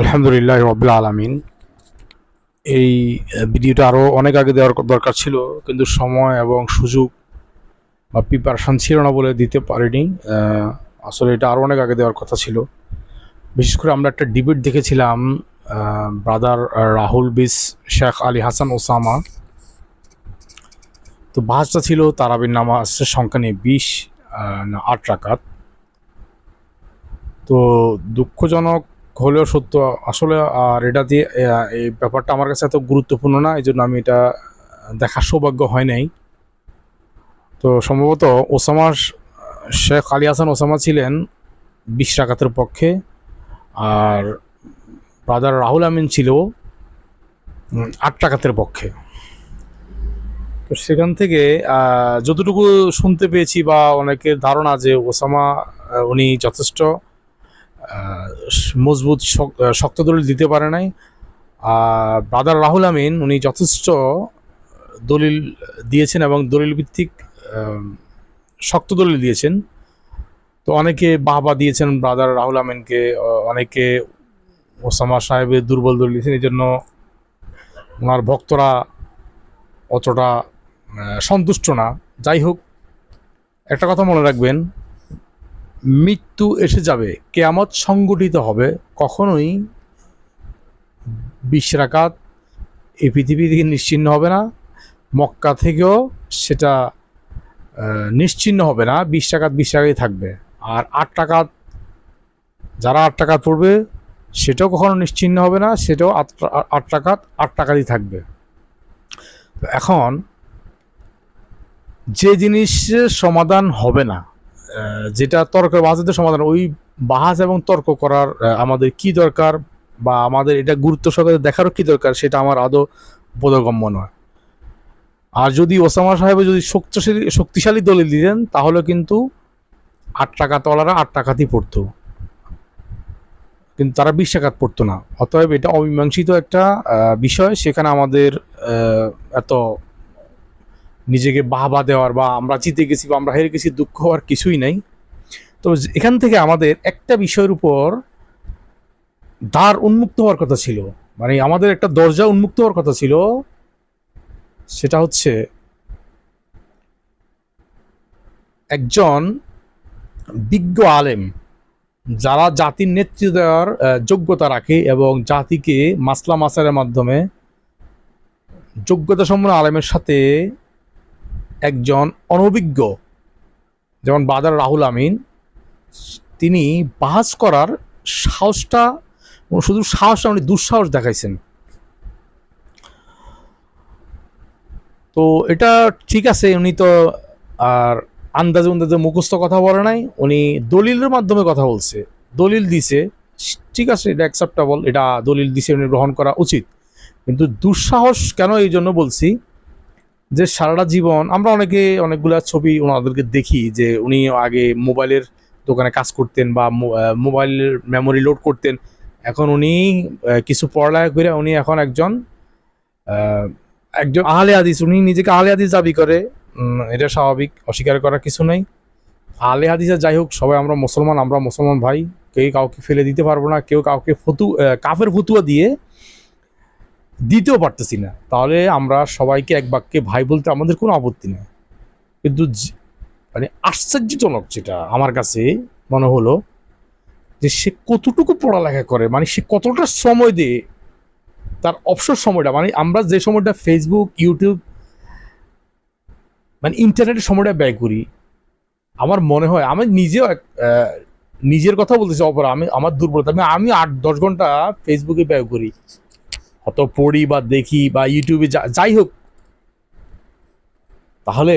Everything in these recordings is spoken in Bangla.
আলহামদুলিল্লাহ রবিল আলমিন। এই ভিডিওটা আরও অনেক আগে দেওয়ার দরকার ছিল, কিন্তু সময় এবং সুযোগ বা প্রিপারেশন ছিল না বলে দিতে পারিনি। আসলে এটা আরও অনেক আগে দেওয়ার কথা ছিল। বিশেষ করে আমরা একটা ডিবেট দেখেছিলাম ব্রাদার রাহুল বিস শেখ আলী হাসান ওসামা। তো বাসটা ছিল তারাবির নামাজের সংখ্যা নিয়ে বিশ আট রাকাত। তো দুঃখজনক হলেও সত্য, আসলে আর এটা দিয়ে এই ব্যাপারটা আমার কাছে এত গুরুত্বপূর্ণ না এই জন্য আমি এটা দেখার সৌভাগ্য হয় নাই। তো সম্ভবত ওসামা শেখ আলী হাসান ওসামা ছিলেন বিশ রাকাতের পক্ষে, আর ব্রাদার রাহুল আমিন ছিল আট টাকাতের পক্ষে। তো সেখান থেকে যতটুকু শুনতে পেয়েছি বা অনেকের ধারণা যে ওসামা উনি যথেষ্ট মজবুত শক- শক্ত দলিল দিতে পারে নাই। ব্রাদার রাহুল আমিন, উনি যথেষ্ট দলিল দিয়েছেন এবং দলিল ভিত্তিক শক্ত দলিল দিয়েছেন। তো অনেকে বাহবা দিয়েছেন ব্রাদার রাহুল আমিনকে অনেকে ওসামা সাহেবের দুর্বল দলিল দিয়েছেন। এই জন্য ওনার ভক্তরা অতটা সন্তুষ্ট না। যাই হোক, একটা কথা মনে রাখবেন মৃত্যু এসে যাবে, কেয়ামত সংগঠিত হবে, কখনোই বিশ রাকাত এই পৃথিবী থেকে নিশ্চিন্ন হবে না, মক্কা থেকেও সেটা নিশ্চিন্ন হবে না বিশ টাকাত বিশ টাকাই থাকবে। আর আট টাকাত যারা আট টাকা পড়বে, সেটাও কখনো নিশ্চিন্ন হবে না, সেটাও আট আট টাকাত আট টাকারই থাকবে এখন, যে জিনিসের সমাধান হবে না যেটা তর্ক বাহাজের সমাধান, ওই বাহাজ এবং তর্ক করার আমাদের কি দরকার বা আমাদের এটা গুরুত্ব সহকারে দেখারও কি দরকার সেটা আমার আদৌ বোধগম্য নয়। আর যদি ওসামা সাহেব যদি শক্তিশালী শক্তিশালী দলিল দিতেন, তাহলে কিন্তু আট টাকা তলারা আট টাকাতেই পড়তো। কিন্তু তারা বিশ টাকাত পড়তো না। অতএব এটা অমীমাংসিত একটা বিষয়। সেখানে আমাদের এত নিজেকে বাহবা দেওয়ার বা আমরা জিতে গেছি বা আমরা হেরে গেছি দুঃখ হওয়ার কিছুই নাই। তো এখান থেকে আমাদের একটা বিষয়ের উপর দ্বার উন্মুক্ত হওয়ার কথা ছিল। মানে আমাদের একটা দরজা উন্মুক্ত হওয়ার কথা ছিল। সেটা হচ্ছে একজন বিজ্ঞ আলেম যারা জাতির নেতৃত্ব দেওয়ার যোগ্যতা রাখে এবং জাতিকে মাসলা মাসারের মাধ্যমে যোগ্যতা সম্পন্ন আলেমের সাথে একজন অনভিজ্ঞ, যেমন বাদার রাহুল আমিন, তিনি বাহাস করার সাহসটা, শুধু সাহস না, উনি দুঃসাহস দেখাইছেন। তো এটা ঠিক আছে, উনি তো আর আন্দাজে আন্দাজে মুখস্থ কথা বলে নাই, উনি দলিলের মাধ্যমে কথা বলছে, দলিল দিছে। ঠিক আছে, এটা অ্যাকসেপ্টেবল এটা দলিল দিছে, উনি গ্রহণ করা উচিত। কিন্তু দুঃসাহস কেন এই জন্য বলছি যে সারাটা জীবন আমরা অনেকে অনেকগুলা ছবি ওনাদেরকে দেখি যে উনি আগে মোবাইলের দোকানে কাজ করতেন বা মোবাইলের মেমোরি লোড করতেন। এখন উনি কিছু পড়ালেখা করে উনি এখন একজন একজন আহলে হাদিস। উনি নিজেকে আহলে হাদিস দাবি করে। এটা স্বাভাবিক, অস্বীকার করার কিছু নেই। আহলে হাদিসে যাই হোক, সবাই আমরা মুসলমান আমরা মুসলমান ভাই। কেউ কাউকে ফেলে দিতে পারব না, কেউ কাউকে ফতু কাফের ফতুয়া দিয়ে দিতেও পারতেছি না। তাহলে আমরা সবাইকে এক বাক্যে ভাই বলতে আমাদের কোনো আপত্তি নেই। কিন্তু মানে আশ্চর্যজনক যেটা আমার কাছে মনে হলো যে সে কতটুকু পড়ালেখা করে মানে সে কতটা সময় দেয় তার অবসর সময়টা মানে আমরা যে সময়টা ফেসবুক ইউটিউব মানে ইন্টারনেটের সময়টা ব্যয় করি আমার মনে হয় আমি নিজেও এক, নিজের কথা বলতেছি অপর আমি আমার দুর্বলতা আমি আমি আট দশ ঘণ্টা ফেসবুকে ব্যয় করি। হয়তো পড়ি বা দেখি বা ইউটিউবে যাই হোক। তাহলে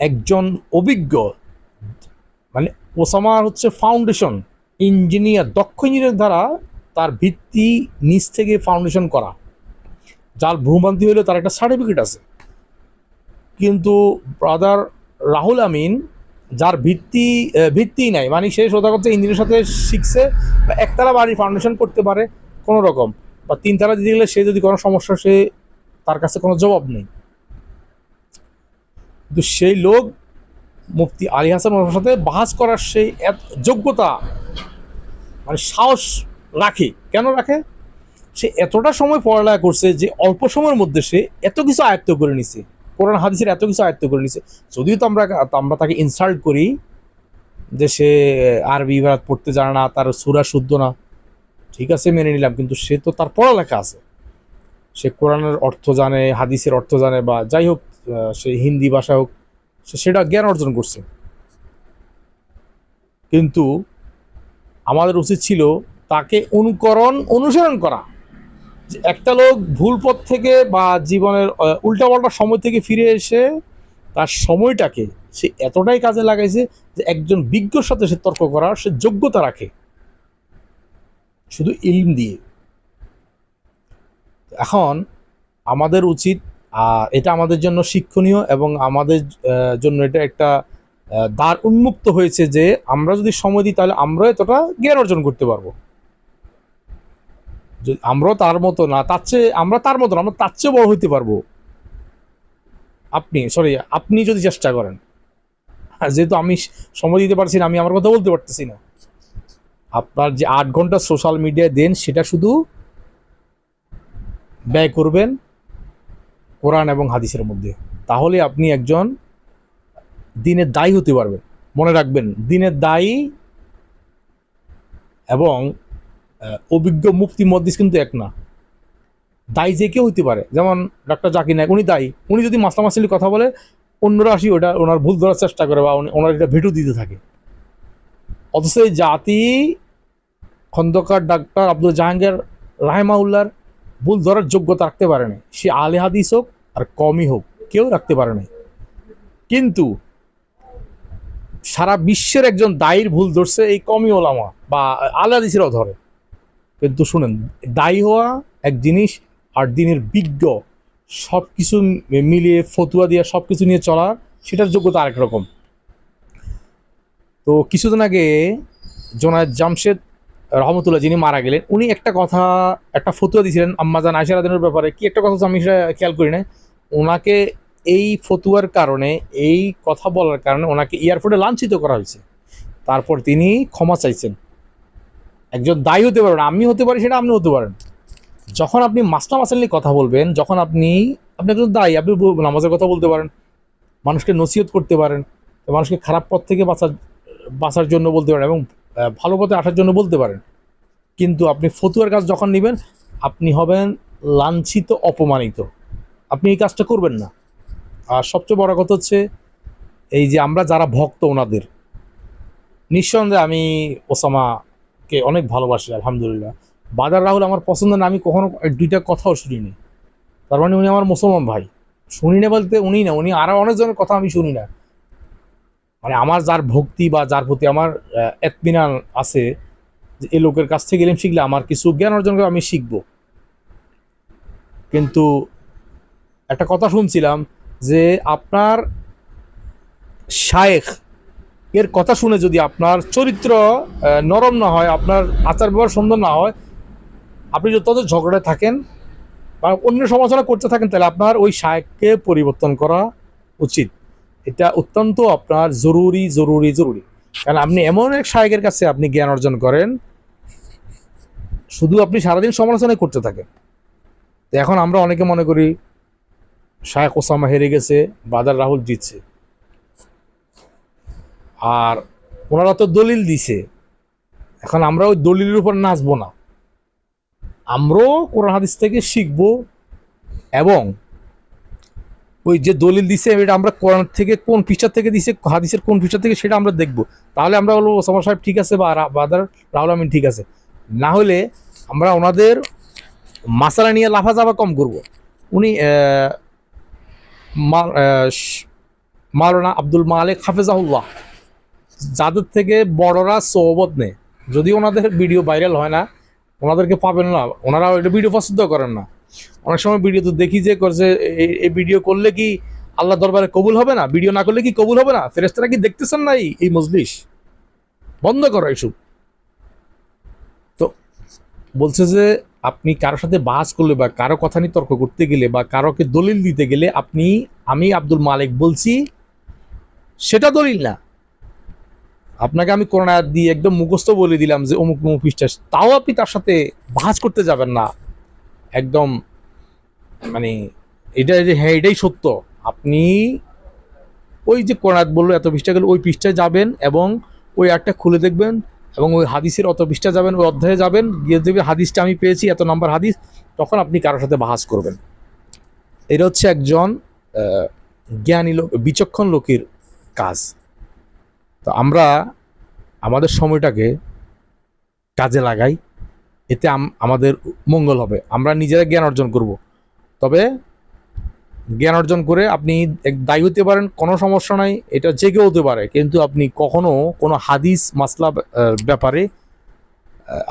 একজন অভিজ্ঞ মানে ওসামা হচ্ছে ফাউন্ডেশন ইঞ্জিনিয়ার দক্ষ ইঞ্জিনিয়ার দ্বারা তার ভিত্তি নিচ থেকে ফাউন্ডেশন করা। যার ভ্রুভ্রান্তি হলে তার একটা সার্টিফিকেট আছে। কিন্তু ব্রাদার রাহুল আমিন যার ভিত্তি আহ, ভিত্তিই নাই মানে সে সোজা করছে ইঞ্জিনিয়ার সাথে শিখছে বা একতলা বাড়ি ফাউন্ডেশন করতে পারে কোনো রকম। বা তিনতলা দিতে গেলে সে যদি কোনো সমস্যা, সে তার কাছে কোনো জবাব নেই। কিন্তু সেই লোক মুফতি আলী হাসান সাথে বাহাস করার সেই যোগ্যতা মানে সাহস রাখে। কেন রাখে? সে এতটা সময় পড়ালেখা করছে যে অল্প সময়ের মধ্যে সে এত কিছু আয়ত্ত করে নিছে। কোরআন, হাদিসের এত কিছু আয়ত্ত করে নিছে। যদিও তো আমরা আমরা তাকে ইনসাল্ট করি যে সে আরবি পড়তে জানে না, তার সুরা শুদ্ধ না। ঠিক আছে, মেনে নিলাম, কিন্তু সে তো তার পড়ালেখা আছে। সে কোরআনের অর্থ জানে, হাদিসের অর্থ জানে বা যাই হোক সে হিন্দি ভাষা হোক, সে সেটা জ্ঞান অর্জন করছে। কিন্তু আমাদের উচিত ছিল তাকে অনুকরণ, অনুসরণ করা। একটা লোক ভুল পথ থেকে বা জীবনের উল্টাপাল্টা সময় থেকে ফিরে এসে তার সময়টাকে সে এতটাই কাজে লাগাইছে যে একজন বিজ্ঞর সাথে সে তর্ক করার সে যোগ্যতা রাখে। শুধু ইলম দিয়ে। এখন আমাদের উচিত এটা আমাদের জন্য শিক্ষণীয় এবং আমাদের জন্য এটা একটা দ্বার উন্মুক্ত হয়েছে যে আমরা যদি সময় দিই তাহলে আমরাও এতটা জ্ঞান অর্জন করতে পারব। আমরাও তার মতো না তার চেয়ে আমরা তার মতো না, আমরা তার চেয়ে বড় হইতে পারব। আপনি সরি আপনি যদি চেষ্টা করেন যেহেতু আমি সময় দিতে পারছি না আমি আমার কথা বলতে পারতেছি না। আপনার যে আট ঘণ্টা সোশ্যাল মিডিয়ায় দেন, সেটা শুধু ব্যয় করবেন কোরআন এবং হাদিসের মধ্যে। তাহলে আপনি একজন দিনের দায়ী হতে পারবেন। মনে রাখবেন, দিনের দায়ী এবং অভিজ্ঞ মুক্তি মদ্দিস কিন্তু এক না। দায়ী যে কেউ হইতে পারে। যেমন ডক্টর জাকির নায়ক, উনি দায়ী। উনি যদি মাসলি কথা বলে, অন্যরা আসি ওটা ওনার ভুল ধরার চেষ্টা করে বা ওনার এটা ভেটু দিতে থাকে। অথচ এই জাতি খন্দকার ডাক্তার আব্দুল জাহাঙ্গীর রাহেমাউল্লার ভুল ধরার যোগ্যতা রাখতে পারে না সে আলে হাদিস হোক আর কমই হোক, কেউ রাখতে পারে না কিন্তু সারা বিশ্বের একজন দায়ীর ভুল ধরছে এই কমই ওলামা বা আলে হাদিসেরাও ধরে। কিন্তু শুনেন, দায়ী হওয়া এক জিনিস আর দিনের বিজ্ঞ সব কিছু মিলিয়ে ফতুয়া দিয়ে সব কিছু নিয়ে চলা, সেটার যোগ্যতা আরেক রকম। তো কিছুদিন আগে জোনায়দ জামশেদ রহমতুল্লাহ যিনি মারা গেলেন, উনি একটা কথা, একটা ফতুয়া দিয়েছিলেন আম্মাজান আয়সারাদিনের ব্যাপারে। কি একটা কথা আমি সেটা খেয়াল করি না ওনাকে এই ফতুয়ার কারণে, এই কথা বলার কারণে ওনাকে এয়ারপোর্টে লাঞ্ছিত করা হয়েছে। তারপর তিনি ক্ষমা চাইছেন। একজন দায়ী হতে পারেন, আমি হতে পারি সেটা আপনি হতে পারেন। যখন আপনি মাস্টার মাসাল কথা বলবেন, যখন আপনি আপনি একজন দায়ী, আপনি নামাজের কথা বলতে পারেন, মানুষকে নসিহত করতে পারেন, মানুষকে খারাপ পথ থেকে বাঁচার বাঁচার জন্য বলতে পারেন এবং ভালো পথে আসার জন্য বলতে পারেন। কিন্তু আপনি ফতুয়ার কাজ যখন নেবেন, আপনি হবেন লাঞ্ছিত, অপমানিত। আপনি এই কাজটা করবেন না। আর সবচেয়ে বড় কথা হচ্ছে, এই যে আমরা যারা ভক্ত ওনাদের, নিঃসন্দেহে আমি ওসামাকে অনেক ভালোবাসি, আলহামদুলিল্লাহ। বাদার রাহুল আমার পছন্দ না, আমি কখনো দুইটা কথাও শুনিনি। তার মানে উনি আমার মুসলমান ভাই। শুনি না বলতে উনি না, উনি আরও অনেকজনের কথা আমি শুনি না। মানে আমার যার ভক্তি বা যার প্রতি আমার এতমিনান আছে যে এই লোকের কাছ থেকে এলিম শিখলে আমার কিছু জ্ঞান অর্জন করে আমি শিখব। কিন্তু একটা কথা শুনছিলাম যে আপনার শায়েখ এর কথা শুনে যদি আপনার চরিত্র নরম না হয়, আপনার আচার ব্যবহার সুন্দর না হয়, আপনি যদি তত ঝগড়ায় থাকেন বা অন্য সমালোচনা করতে থাকেন, তাহলে আপনার ওই শায়েককে পরিবর্তন করা উচিত। এটা অত্যন্ত আপনার জরুরি জরুরি জরুরি। কারণ আপনি এমন এক শায়েকের কাছে আপনি জ্ঞান অর্জন করেন, শুধু আপনি সারাদিন সমালোচনাই করতে থাকেন। তো এখন আমরা অনেকে মনে করি, শায়েক ওসামা হেরে গেছে, বাদার রাহুল জিতছে। আর ওনারা তো দলিল দিছে। এখন আমরা ওই দলিলের উপর নাচবো না। আমরাও কোরআন হাদিস থেকে শিখব এবং ওই যে দলিল দিছে এটা আমরা কোরআন থেকে কোন পৃষ্ঠা থেকে দিছে হাদিসের কোন পৃষ্ঠা থেকে সেটা আমরা দেখব। তাহলে আমরা বলব ওসামা সাহেব ঠিক আছে বা বাদার রাহুল আমিন ঠিক আছে। না হলে আমরা ওনাদের মাসালা নিয়ে লাফা চাপা কম করব। উনি আহ, মা- আহ, শ- মাওলানা আব্দুল মালিক হাফেজাহুল্লাহ। যাদের থেকে বড়রা সহবত নেয়। যদি ওনাদের ভিডিও ভাইরাল হয় না ওনাদেরকে পাবেন না। ওনারা এটা ভিডিও পছন্দ করেন না। অনেক সময় ভিডিও তো দেখি যে করছে এই- ভিডিও করলে কি আল্লাহ দরবারে কবুল হবে না? ভিডিও না করলে কি কবুল হবে না? ফেরেস্তারা কি দেখতেছেন না এই- মজলিস? বন্ধ করো এইসব তো বলছে যে, আপনি কারোর সাথে বাস করলে বা কারও কথা নিয়ে তর্ক করতে গেলে বা কারোকে দলিল দিতে গেলে আপনি, আমি আব্দুল মালিক বলছি, সেটা দলিল না। আপনাকে আমি করোনা দিয়ে একদম মুখস্থ বলে দিলাম যে অমুক অমুক পৃষ্ঠা, তাও আপনি তার সাথে বাহাজ করতে যাবেন না। একদম মানে এটা যে হ্যাঁ এটাই সত্য। আপনি ওই যে আয়াত বলল, এত পৃষ্ঠা গেলে ওই পৃষ্ঠায় যাবেন এবং ওই আয়াতটা খুলে দেখবেন এবং ওই হাদিসের অত পৃষ্ঠা যাবেন, ওই অধ্যায়ে যাবেন, গিয়ে দেবে হাদিসটা আমি পেয়েছি, এত নম্বর হাদিস, তখন আপনি কারোর সাথে বাহাজ করবেন। এটা হচ্ছে একজন জ্ঞানী লোক, বিচক্ষণ লোকের কাজ। তো আমরা আমাদের সময়টাকে কাজে লাগাই। এতে আমাদের মঙ্গল হবে। আমরা নিজেরা জ্ঞান অর্জন করব। তবে জ্ঞান অর্জন করে আপনি দায়ী হতে পারেন, কোনো সমস্যা নাই, এটা কেউ হতে পারে। কিন্তু আপনি কখনো কোনো হাদিস মাসলা ব্যাপারে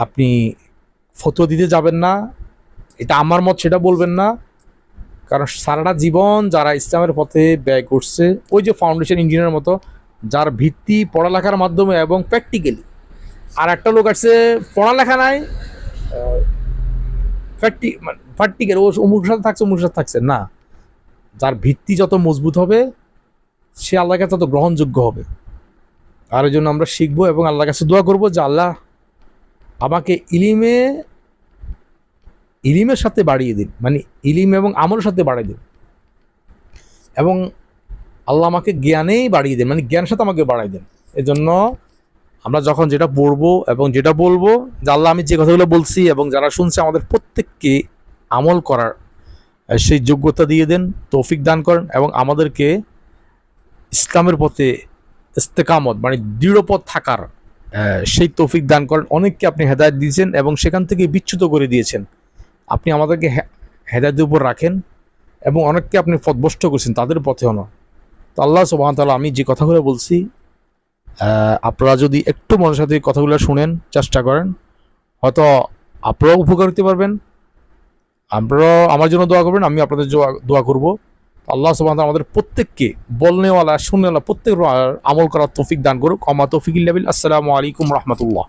আপনি ফতো দিতে যাবেন না। এটা আমার মত, সেটা বলবেন না। কারণ সারাটা জীবন যারা ইসলামের পথে ব্যয় করছে, ওই যে ফাউন্ডেশন ইঞ্জিনিয়ারের মতো, যার ভিত্তি পড়ালেখার মাধ্যমে এবং প্র্যাকটিক্যালি আর একটা লোক আছে, পড়ালেখা নাই প্র্যাকটিক্যাল ও অমুক সাথে থাকছে অমুক সাথে থাকছে। না, যার ভিত্তি যত মজবুত হবে, সে আল্লাহর কাছে তত গ্রহণযোগ্য হবে। আর এই জন্য আমরা শিখব এবং আল্লাহর কাছে দোয়া করব যে আল্লাহ আমাকে ইলিমে, ইলিমের সাথে বাড়িয়ে দিন। মানে ইলিম এবং আমলের সাথে বাড়িয়ে দিন। এবং আল্লাহ আমাকে জ্ঞানেই বাড়িয়ে দেন। মানে জ্ঞানের সাথে আমাকে বাড়াই দেন। এজন্য জন্য আমরা যখন যেটা পড়ব এবং যেটা বলব, যে আমি যে কথাগুলো বলছি এবং যারা শুনছে আমাদের প্রত্যেককে আমল করার সেই যোগ্যতা দিয়ে দেন, তৌফিক দান করেন এবং আমাদেরকে ইসলামের পথে ইস্তেকামত মানে দৃঢ় পথ থাকার সেই তৌফিক দান করেন। অনেককে আপনি হেদায়ত দিয়েছেন এবং সেখান থেকে বিচ্যুত করে দিয়েছেন। আপনি আমাদেরকে হেদায়তের উপর রাখেন এবং অনেককে আপনি পথভ্রষ্ট করছেন, তাদের পথেও না তো আল্লাহ সুবাহ তাআলা আমি যে কথাগুলো বলছি আপনারা যদি একটু মনের সাথে কথাগুলো শুনেন, চেষ্টা করেন, হয়তো আপনারাও উপকার হতে পারবেন। আপনারাও আমার জন্য দোয়া করবেন আমি আপনাদের দোয়া করব। আল্লাহ সুবাহ আমাদের প্রত্যেককে বলনেওয়ালা শুনেওয়ালা প্রত্যেক আমল করার তৌফিক দান করুক। অমা তৌফিক ইল্লাবিল আসসালামু আলাইকুম রহমতুল্লাহ।